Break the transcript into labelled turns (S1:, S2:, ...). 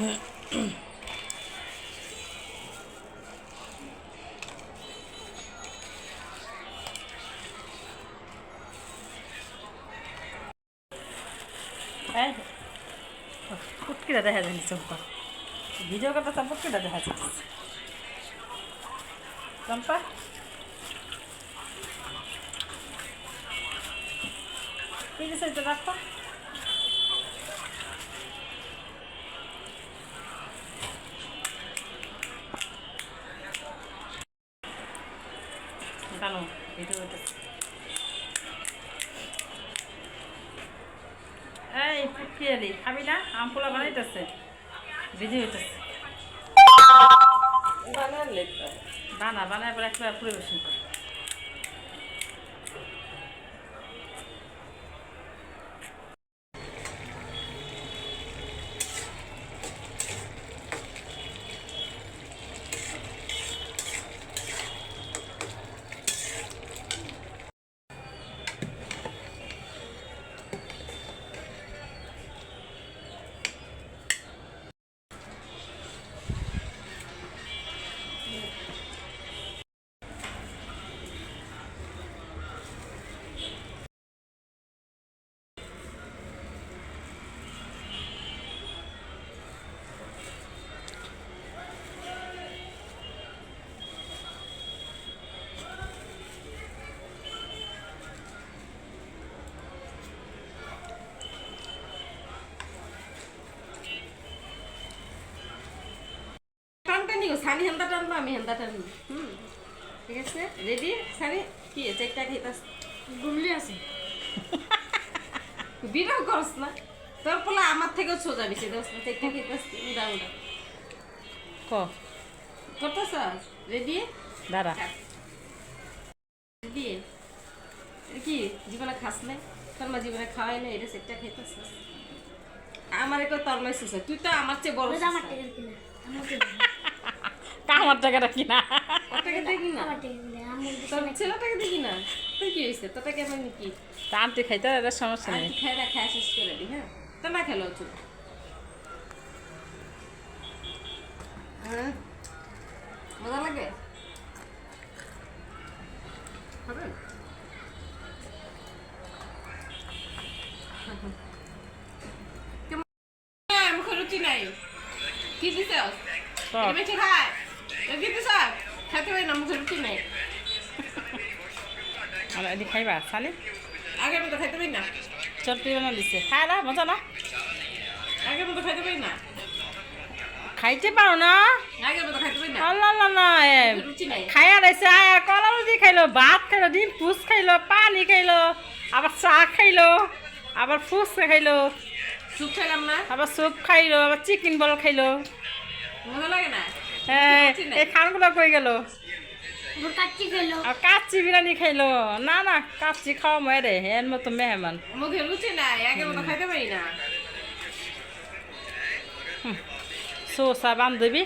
S1: এই, পুটকিটা দেখা যায় চম্পা। ভিডিও করতে তো পুটকিটা দেখা যাচ্ছে। চম্পা? কি দিছে এটা রাখো। জানো এটা ওটা এই পুটকি এলি খাবি না আম পোলা বানাইতেছে ভিজি হইতেছে বানা বানায় পরে একবার পরিবেশন কর।
S2: সানি হেন্দা টানবো আমি হেন্দা টানবো হুম ঠিক আছে? Ready Sunny? কি আছে একটা খেতাস
S3: গুমলি আছে।
S2: বিরাও করস না। তোর পোলা আমার থেকেও সোজা বেশি দোস না একটা খেতাস উড়া উড়া।
S1: ক?
S2: করতেছ রেডি
S1: দাঁড়া।
S2: রেডি কি জীবনে খাস নাই? তোর মা জীবনে খাওয়াই না এটা সেটা খেতাস আমার একটা তরমাই সুসা তুই তো আমার চেয়ে বড়
S3: আমার টেকের কিনা। আমার
S1: টাকাটা কিনা?
S2: দেখি না তোর কি হয়েছে? তোটা কেমন কি?
S1: তা আনতে খাইতে এটা সমস্যা নেই।
S2: খাই না খাই শেষ করে দি হ্যাঁ? তো না খেলো চুপ হ্যাঁ? মজা লাগে? হবে? কেমন? মুখে রুচি নাই। কি দিছ। খায়? খাইতে পারি না?
S1: খাইয়া রয়েছে আয়া রুটি খাইলো ভাত খাইলো ডিম ফুস খাইলো পানি খাইলো আবার চা খাইলো আবার ফুচকা খাইলো
S2: সুপ খাইলাম না
S1: আবার স্যুপ খাইলো আবার চিকেন বল খাইলো
S2: মজা লাগে না
S1: এই খানগুলো কই গেল? কাচ্চি বিরিয়ানি খাইলো। না না কাচ্চি খাওয়া মেরে এর মতো মেহমান।
S2: মুখে রুচি নাই আগের মতো খাইতে পারি না।
S1: সোসা বান্ধবী?